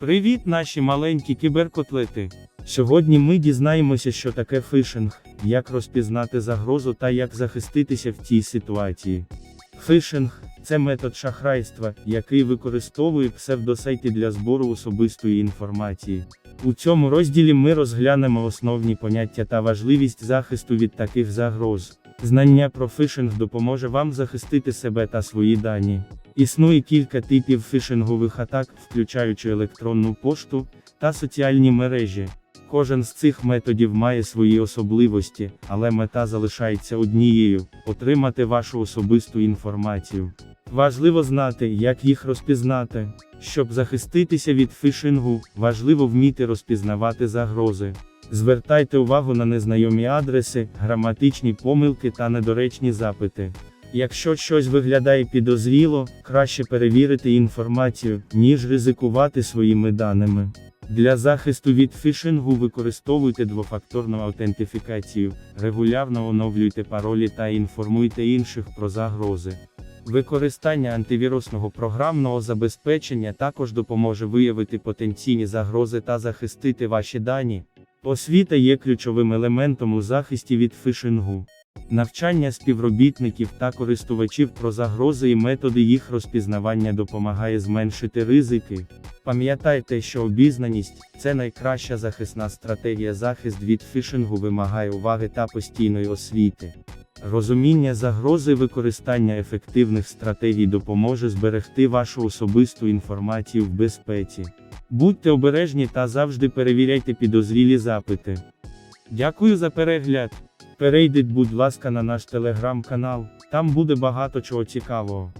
Привіт, наші маленькі кіберкотлети! Сьогодні ми дізнаємося, що таке фишинг, як розпізнати загрозу та як захиститися в цій ситуації. Фишинг це метод шахрайства, який використовує псевдосайти для збору особистої інформації. У цьому розділі ми розглянемо основні поняття та важливість захисту від таких загроз. Знання про фишинг допоможе вам захистити себе та свої дані. Існує кілька типів фішингових атак, включаючи електронну пошту та соціальні мережі. Кожен з цих методів має свої особливості, але мета залишається однією отримати вашу особисту інформацію. Важливо знати, як їх розпізнати. Щоб захиститися від фішингу, важливо вміти розпізнавати загрози. Звертайте увагу на незнайомі адреси, граматичні помилки та недоречні запити. Якщо щось виглядає підозріло, краще перевірити інформацію, ніж ризикувати своїми даними. Для захисту від фішингу використовуйте двофакторну аутентифікацію, регулярно оновлюйте паролі та інформуйте інших про загрози. Використання антивірусного програмного забезпечення також допоможе виявити потенційні загрози та захистити ваші дані. Освіта є ключовим елементом у захисті від фішингу. Навчання співробітників та користувачів про загрози і методи їх розпізнавання допомагає зменшити ризики. Пам'ятайте, що обізнаність це найкраща захисна стратегія. Захист від фішингу вимагає уваги та постійної освіти. Розуміння загрози використання ефективних стратегій допоможе зберегти вашу особисту інформацію в безпеці. Будьте обережні та завжди перевіряйте підозрілі запити. Дякую за перегляд. Перейдіть, будь ласка, на наш телеграм-канал, там буде багато чого цікавого.